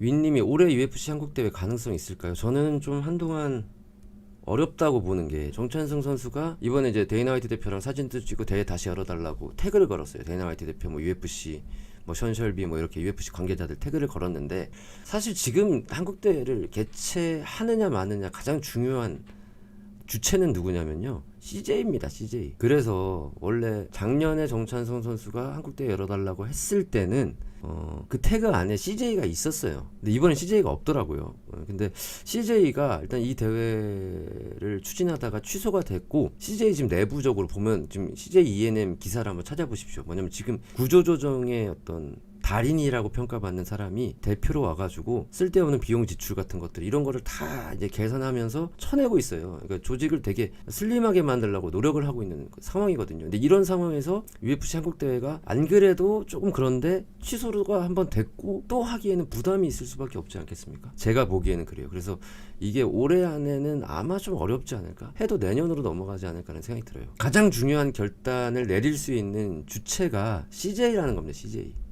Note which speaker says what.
Speaker 1: 윈님이 올해 UFC 한국 대회 가능성 있을까요? 저는 좀 한동안 어렵다고 보는 게 정찬승 선수가 이번에 이제 데이나 화이트 대표랑 사진도 찍고 대회 다시 열어달라고 태그를 걸었어요. 데이나 화이트 대표 뭐 UFC 뭐 션셜비 뭐 이렇게 UFC 관계자들 태그를 걸었는데 사실 지금 한국 대회를 개최하느냐 마느냐 가장 중요한 주체는 누구냐면요. CJ입니다, CJ. 그래서 원래 작년에 정찬성 선수가 한국 대회 열어달라고 했을 때는 어, 그 태그 안에 CJ가 있었어요. 근데 이번엔 CJ가 없더라고요. 어, 근데 CJ가 일단 이 대회를 추진하다가 취소가 됐고 CJ 지금 내부적으로 보면 지금 CJ ENM 기사를 한번 찾아보십시오. 뭐냐면 지금 구조조정의 어떤 달인이라고 평가받는 사람이 대표로 와가지고 쓸데없는 비용 지출 같은 것들 이런 거를 다 이제 계산하면서 쳐내고 있어요. 그러니까 조직을 되게 슬림하게 만들려고 노력을 하고 있는 그 상황이거든요. 근데 이런 상황에서 UFC 한국 대회가 안 그래도 조금 그런데 취소가 한번 됐고 또 하기에는 부담이 있을 수밖에 없지 않겠습니까? 제가 보기에는 그래요. 그래서 이게 올해 안에는 아마 좀 어렵지 않을까? 해도 내년으로 넘어가지 않을까라는 생각이 들어요. 가장 중요한 결단을 내릴 수 있는 주체가 CJ라는 겁니다. CJ.